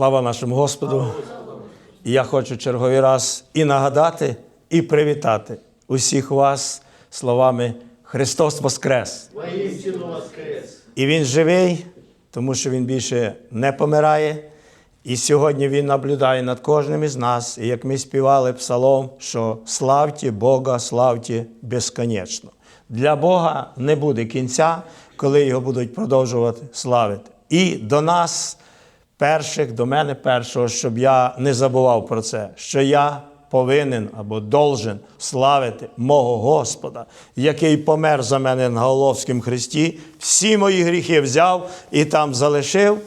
Слава нашому Господу! І я хочу черговий раз і нагадати, і привітати усіх вас словами Христос Воскрес! Воскрес! І Він живий, тому що Він більше не помирає. І сьогодні Він наблюдає над кожним із нас. І як ми співали псалом, що славте Бога, славте безконечно. Для Бога не буде кінця, коли його будуть продовжувати славити. І до нас, перших, до мене першого, щоб я не забував про це, що я повинен або должен славити мого Господа, який помер за мене на Головському хресті, всі мої гріхи взяв і там залишив.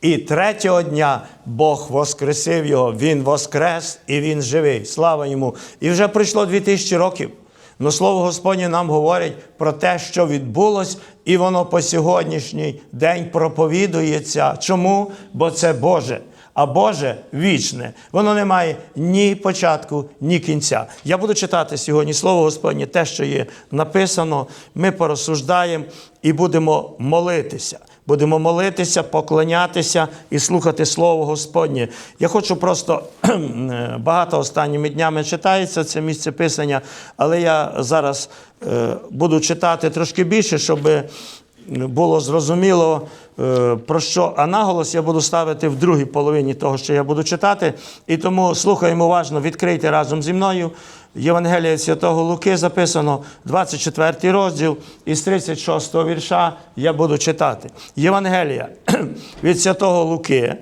І третього дня Бог воскресив його, Він воскрес і Він живий. Слава йому! І вже пройшло 2000 років. Но слово Господнє нам говорить про те, що відбулось, і воно по сьогоднішній день проповідується. Чому? Бо це Боже. А Боже вічне, воно не має ні початку, ні кінця. Я буду читати сьогодні Слово Господнє, те, що є написано. Ми порозсуждаємо і будемо молитися. Будемо молитися, поклонятися і слухати Слово Господнє. Я хочу просто багато останніми днями читається це місце писання, але я зараз е, буду читати трошки більше, щоб було зрозуміло, е, про що. А наголос я буду ставити в другій половині того, що я буду читати. І тому слухаємо уважно, відкрийте разом зі мною. Євангелія Святого Луки записано 24 розділ із 36 вірша я буду читати. Євангелія від Святого Луки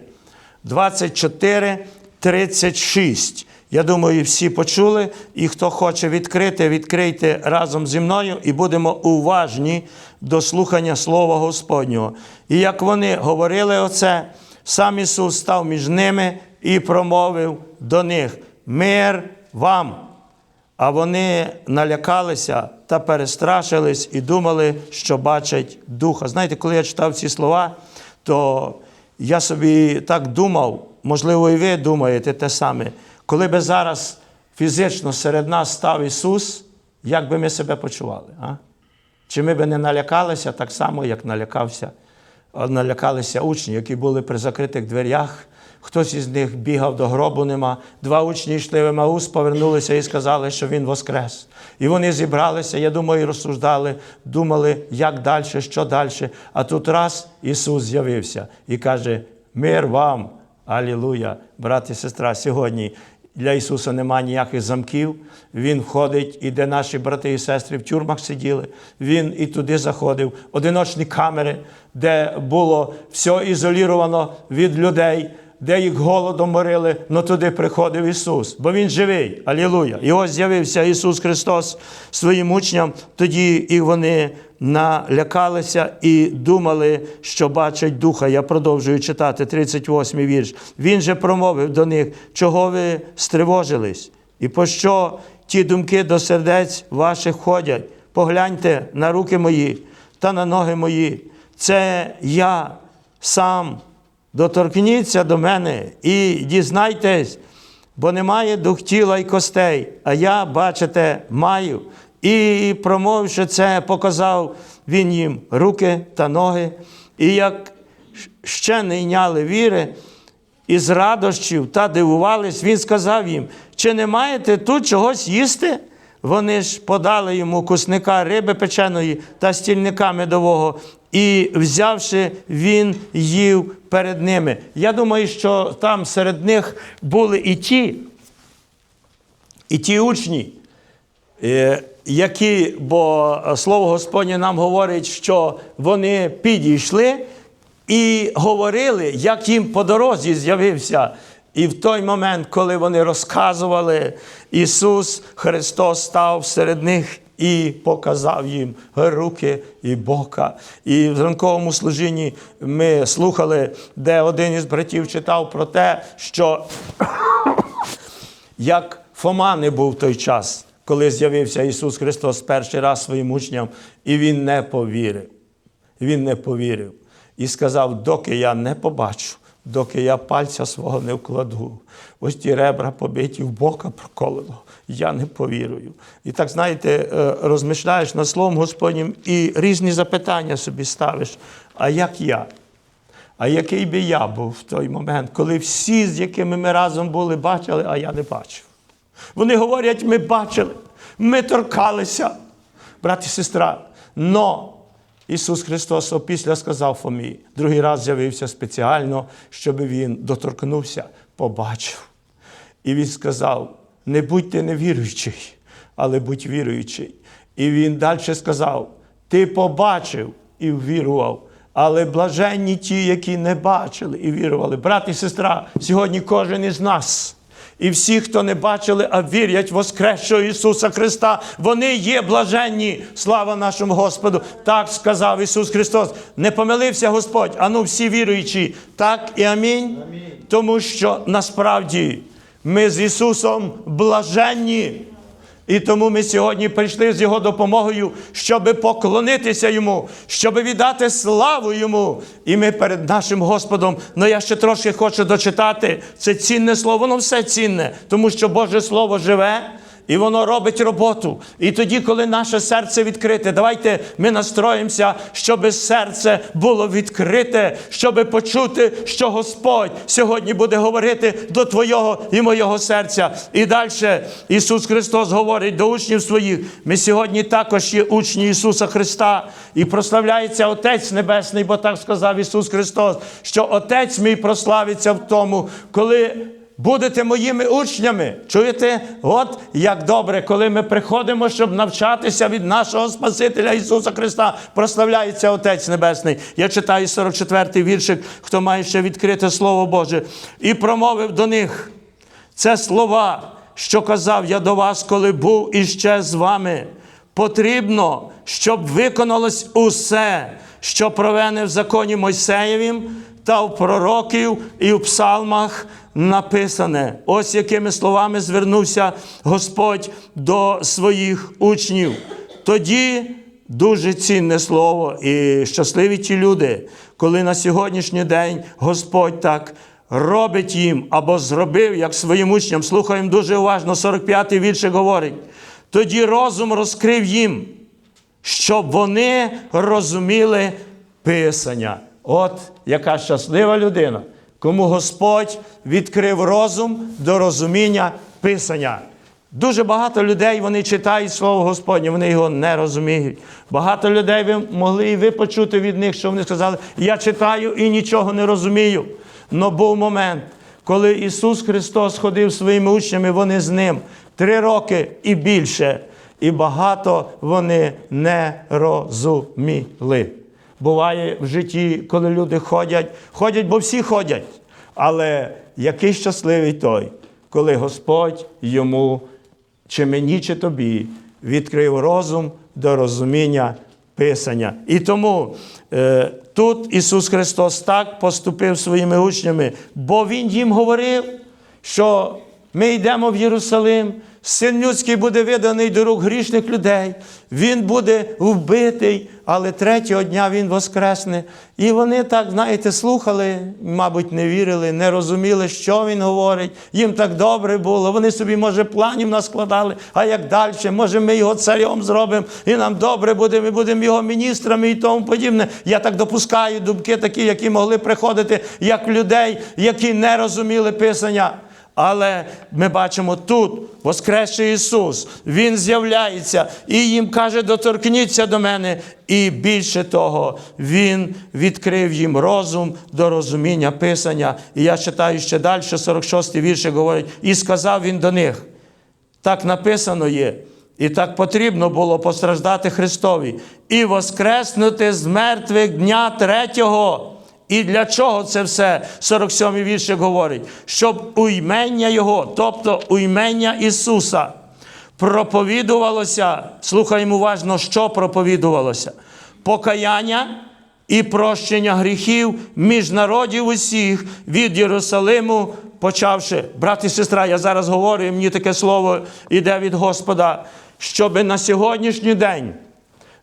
24, 36. Я думаю, всі почули, і хто хоче відкрити, відкрийте разом зі мною і будемо уважні до слухання Слова Господнього. І як вони говорили оце, сам Ісус став між ними і промовив до них: Мир вам! А вони налякалися та перестрашились і думали, що бачать духа. Знаєте, коли я читав ці слова, то я собі так думав, можливо, і ви думаєте те саме. Коли би зараз фізично серед нас став Ісус, як би ми себе почували? А? Чи ми би не налякалися так само, як налякався, налякалися учні, які були при закритих дверях? Хтось із них бігав до гробу нема. Два учні йшли в Емаус, повернулися і сказали, що він воскрес. І вони зібралися, я думаю, і розсуждали, думали, як далі, що далі. А тут раз Ісус з'явився і каже: Мир вам! Алілуя! Брат і сестра, сьогодні для Ісуса немає ніяких замків. Він входить, і де наші брати і сестри в тюрмах сиділи, Він і туди заходив, одиночні камери, де було все ізоліровано від людей де їх голодом морили, але туди приходив Ісус, бо Він живий. Алілуя! І ось з'явився Ісус Христос своїм учням, тоді і вони налякалися і думали, що бачать Духа. Я продовжую читати 38 й вірш. Він же промовив до них, чого ви стривожились, і по що ті думки до сердець ваших ходять. Погляньте на руки мої та на ноги мої. Це я сам. Доторкніться до мене і дізнайтесь, бо немає дух тіла й костей, а я, бачите, маю. І, промовивши це, показав він їм руки та ноги. І як ще не йняли віри, із радощів та дивувались, він сказав їм: чи не маєте тут чогось їсти? Вони ж подали йому кусника риби печеної та стільника медового, і, взявши, він їв перед ними. Я думаю, що там серед них були і ті, і ті учні, які, бо слово Господнє нам говорить, що вони підійшли і говорили, як їм по дорозі з'явився. І в той момент, коли вони розказували, Ісус Христос став серед них і показав їм руки і бока. І в ранковому служінні ми слухали, де один із братів читав про те, що як Фома не був той час, коли з'явився Ісус Христос перший раз своїм учням, і Він не повірив. Він не повірив. І сказав, доки я не побачу доки я пальця свого не вкладу. Ось ті ребра побиті в бока проколено. Я не повірую. І так, знаєте, е, розмишляєш над Словом Господнім і різні запитання собі ставиш. А як я? А який би я був в той момент, коли всі, з якими ми разом були, бачили, а я не бачив. Вони говорять, ми бачили, ми торкалися, брат і сестра. Но Ісус Христос опісля сказав Фомі, другий раз з'явився спеціально, щоб він доторкнувся, побачив. І він сказав: не будьте невіруючий, але будь віруючий. І він далі сказав: Ти побачив і ввірував. Але блаженні ті, які не бачили і вірували. Брат і сестра, сьогодні кожен із нас. І всі, хто не бачили, а вірять в Воскресшого Ісуса Христа, вони є блаженні. Слава нашому Господу. Так сказав Ісус Христос. Не помилився Господь, а ну всі віруючі. Так і амінь. Тому що насправді ми з Ісусом блаженні. І тому ми сьогодні прийшли з Його допомогою, щоб поклонитися Йому, щоб віддати славу Йому. І ми перед нашим Господом. Ну я ще трошки хочу дочитати. Це цінне слово, воно все цінне, тому що Боже Слово живе. І воно робить роботу. І тоді, коли наше серце відкрите, давайте ми настроїмося, щоб серце було відкрите, щоб почути, що Господь сьогодні буде говорити до Твого і моєго серця. І далі Ісус Христос говорить до учнів своїх. Ми сьогодні також є учні Ісуса Христа. І прославляється Отець Небесний, бо так сказав Ісус Христос, що Отець мій прославиться в тому, коли. Будете моїми учнями. Чуєте? От як добре, коли ми приходимо, щоб навчатися від нашого Спасителя Ісуса Христа. Прославляється Отець Небесний. Я читаю 44-й віршик, хто має ще відкрите Слово Боже. І промовив до них. Це слова, що казав я до вас, коли був іще з вами. Потрібно, щоб виконалось усе, що провене в законі Мойсеєвім та в пророків і в псалмах написане. Ось якими словами звернувся Господь до своїх учнів. Тоді дуже цінне слово і щасливі ті люди, коли на сьогоднішній день Господь так робить їм або зробив, як своїм учням. Слухаємо дуже уважно, 45-й віршик говорить. Тоді розум розкрив їм, щоб вони розуміли Писання. От яка щаслива людина, кому Господь відкрив розум до розуміння Писання. Дуже багато людей вони читають Слово Господнє, вони його не розуміють. Багато людей ви могли і ви почути від них, що вони сказали, я читаю і нічого не розумію. Но був момент, коли Ісус Христос ходив своїми учнями, вони з ним три роки і більше. І багато вони не розуміли. Буває в житті, коли люди ходять, ходять, бо всі ходять. Але який щасливий той, коли Господь йому, чи мені, чи тобі, відкрив розум до розуміння Писання. І тому е, тут Ісус Христос так поступив своїми учнями, бо Він їм говорив, що ми йдемо в Єрусалим, син людський буде виданий до рук грішних людей, він буде вбитий, але третього дня він воскресне. І вони так, знаєте, слухали, мабуть, не вірили, не розуміли, що він говорить. Їм так добре було. Вони собі, може, планів наскладали, а як далі, може, ми його царем зробимо, і нам добре буде, ми будемо його міністрами і тому подібне. Я так допускаю думки такі, які могли приходити як людей, які не розуміли Писання. Але ми бачимо тут Воскресший Ісус, Він з'являється і їм каже, доторкніться до мене. І більше того, Він відкрив їм розум до розуміння Писання. І я читаю ще далі, 46-й віршик говорить, і сказав він до них. Так написано є. І так потрібно було постраждати Христові і воскреснути з мертвих дня третього. І для чого це все? 47-й віршик говорить, щоб уймення Його, тобто уймення Ісуса, проповідувалося, слухаємо уважно, що проповідувалося: покаяння і прощення гріхів між народів усіх від Єрусалиму почавши. Брат і сестра, я зараз говорю, і мені таке слово йде від Господа, щоб на сьогоднішній день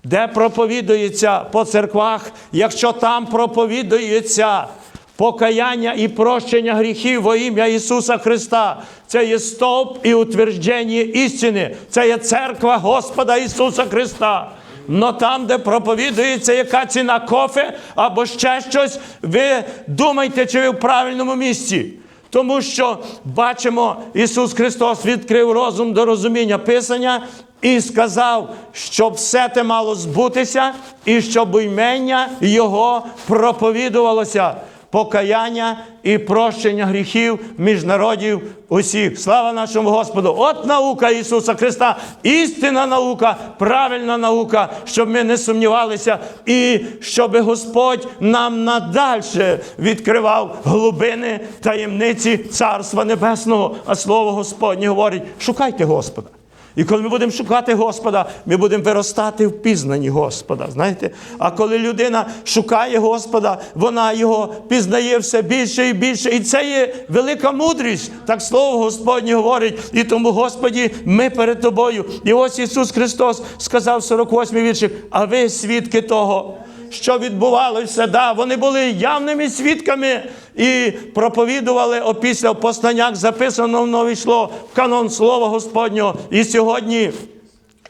де проповідується по церквах, якщо там проповідується покаяння і прощення гріхів во ім'я Ісуса Христа, це є стовп і утвердження істини, це є церква Господа Ісуса Христа. Но там, де проповідується яка ціна кофе або ще щось, ви думайте, чи ви в правильному місці. Тому що бачимо, Ісус Христос відкрив розум до розуміння Писання і сказав, щоб все те мало збутися, і щоб імення Його проповідувалося. Покаяння і прощення гріхів між народів усіх. Слава нашому Господу! От наука Ісуса Христа, істинна наука, правильна наука, щоб ми не сумнівалися, і щоб Господь нам надальше відкривав глибини таємниці Царства Небесного. А Слово Господнє говорить: шукайте Господа. І коли ми будемо шукати Господа, ми будемо виростати в пізнанні Господа. Знаєте? А коли людина шукає Господа, вона його пізнає все більше і більше. І це є велика мудрість. Так слово Господнє говорить. І тому, Господі, ми перед тобою. І ось Ісус Христос сказав в 48 вірші, а ви свідки того. Що відбувалося, да, вони були явними свідками і проповідували опісля в посланнях, записано в новий в канон Слова Господнього. І сьогодні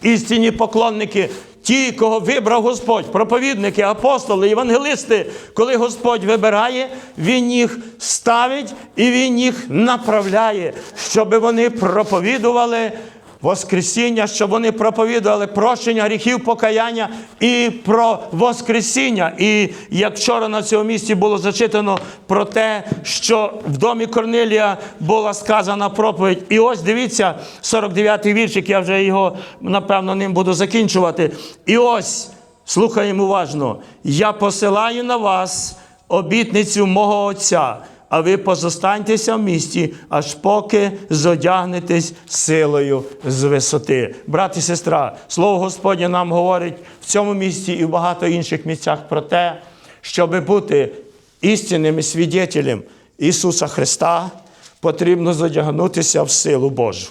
істинні поклонники, ті, кого вибрав Господь, проповідники, апостоли, євангелисти, коли Господь вибирає, Він їх ставить і Він їх направляє, щоб вони проповідували. Воскресіння, щоб вони проповідували прощення гріхів, покаяння і про Воскресіння. І як вчора на цьому місці було зачитано про те, що в домі Корнилія була сказана проповідь. І ось дивіться, 49-й віршик, я вже його, напевно, ним буду закінчувати. І ось, слухаємо уважно, я посилаю на вас обітницю мого Отця а ви позостаньтеся в місті, аж поки зодягнетесь силою з висоти. Брат і сестра, слово Господнє нам говорить в цьому місті і в багато інших місцях про те, щоб бути істинним свідетелем Ісуса Христа, потрібно зодягнутися в силу Божу.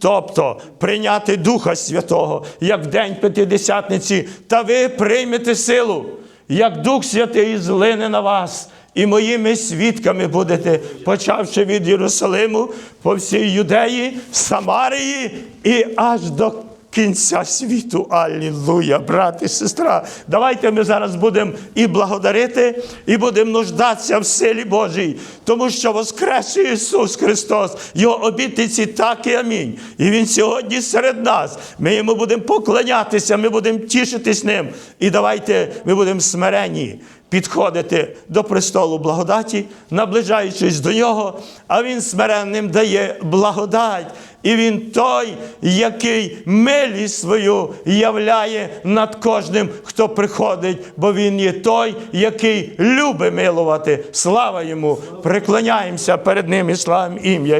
Тобто прийняти Духа Святого, як в день П'ятидесятниці, та ви приймете силу, як Дух Святий злине на вас. І моїми свідками будете, почавши від Єрусалиму по всій Юдеї, Самарії і аж до кінця світу. Аллилуйя, брат і сестра. Давайте ми зараз будемо і благодарити, і будемо нуждатися в силі Божій, тому що воскресив Ісус Христос, Його обітниці так і амінь. І Він сьогодні серед нас. Ми йому будемо поклонятися, ми будемо тішитись ним. І давайте ми будемо смирені підходити до престолу благодаті, наближаючись до нього, а він смиренним дає благодать. І він той, який милість свою являє над кожним, хто приходить, бо він є той, який любить милувати. Слава йому! Преклоняємося перед ним і славимо ім'я.